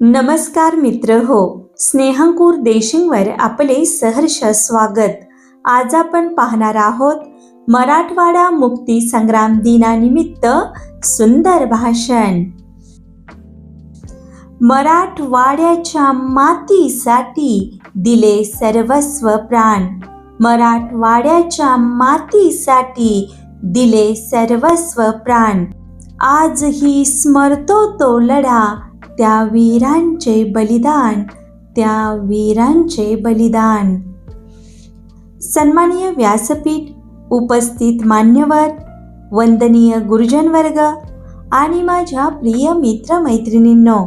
नमस्कार मित्र हो स्नेहंकूर देशिंगवर आपले सहर्ष स्वागत. आज आपण पाहणार आहोत मराठवाडा मुक्ती संग्राम दिनानिमित्त सुंदर भाषण. मराठवाड्याच्या मातीसाठी दिले सर्वस्व प्राण. मराठवाड्याच्या मातीसाठी दिले सर्वस्व प्राण. आजही स्मरतो तो लढा त्या वीरांचे बलिदान त्या वीरांचे बलिदान. सन्माननीय व्यासपीठ उपस्थित मान्यवर वंदनीय गुरुजन वर्ग आणि माझ्या प्रिय मित्र मैत्रिणींनो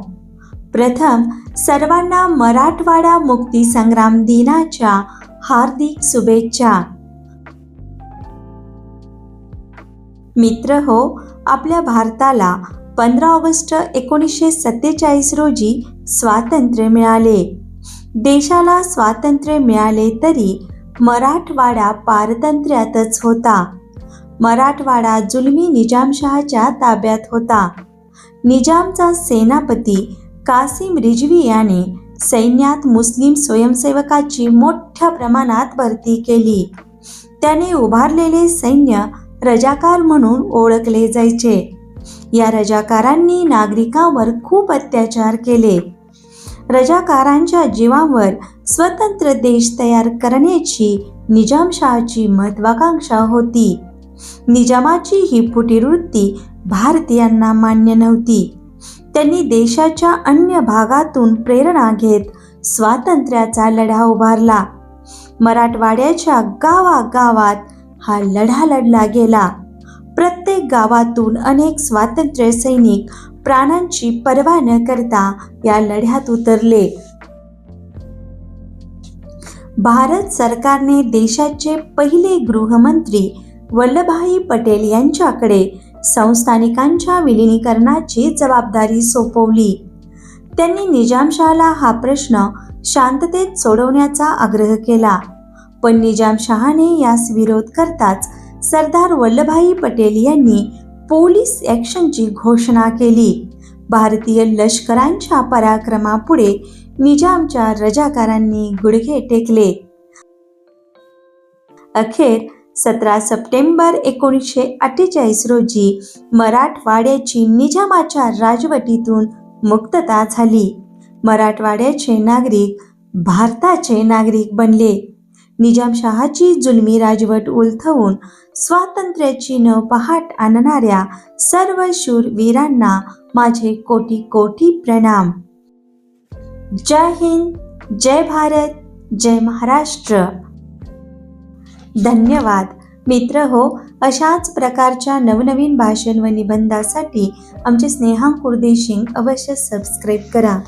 प्रथम सर्वांना मराठवाडा मुक्ती संग्राम दिनाच्या हार्दिक शुभेच्छा. मित्र हो आपल्या भारताला पंधरा ऑगस्ट एकोणीसशे सत्तेचाळीस रोजी स्वातंत्र्य मिळाले. देशाला स्वातंत्र्य मिळाले तरी मराठवाडा पारतंत्र्यातच होता. मराठवाडा जुलमी निजामशहाच्या ताब्यात होता. निजामचा सेनापती कासिम रिजवी याने सैन्यात मुस्लिम स्वयंसेवकाची मोठ्या प्रमाणात भरती केली. त्याने उभारलेले सैन्य रजाकार म्हणून ओळखले जायचे. या रजाकारांनी नागरिकांवर खूप अत्याचार केले. रजाकारांच्या जीवावर स्वतंत्र देश तयार करण्याची निजामशहाची महत्वाकांक्षा होती. निजामाची ही फुटीवृत्ती भारतीयांना मान्य नव्हती. त्यांनी देशाच्या अन्य भागातून प्रेरणा घेत स्वातंत्र्याचा लढा उभारला. मराठवाड्याच्या गावागावात हा लढा लढला गेला. प्रत्येक गावातून अनेक स्वातंत्र्य सैनिक प्राणांची पर्वा न करता या लढ्यात उतरले. भारत सरकारने देशाचे पहिले गृहमंत्री वल्लभभाई पटेल यांच्याकडे संस्थानिकांच्या विलिनीकरणाची जबाबदारी सोपवली. त्यांनी निजामशहाला हा प्रश्न शांततेत सोडवण्याचा आग्रह केला पण निजामशहाने यास विरोध करताच सरदार वल्लभभाई पटेल यांनी पोलीस ॲक्शनची घोषणा केली. भारतीय लष्करांच्या पराक्रमापुढे निजामच्या रजाकारांनी गुडघे टेकले. अखेर सतरा सप्टेंबर एकोणीसशे अठ्ठेचाळीस रोजी मराठवाड्याची निजामाच्या राजवटीतून मुक्तता झाली. मराठवाड्याचे नागरिक भारताचे नागरिक बनले. निजामशहाची जुलमी राजवट उलथवून स्वातंत्र्याची न पहाट आणणाऱ्या सर्व शूर वीरांना माझे कोटी कोटी प्रणाम. जय हिंद जय भारत जय महाराष्ट्र. धन्यवाद. मित्र हो अशाच प्रकारच्या नवनवीन भाषण व निबंधासाठी आमचे स्नेहा कुर्देशिंग अवश्य सबस्क्राईब करा.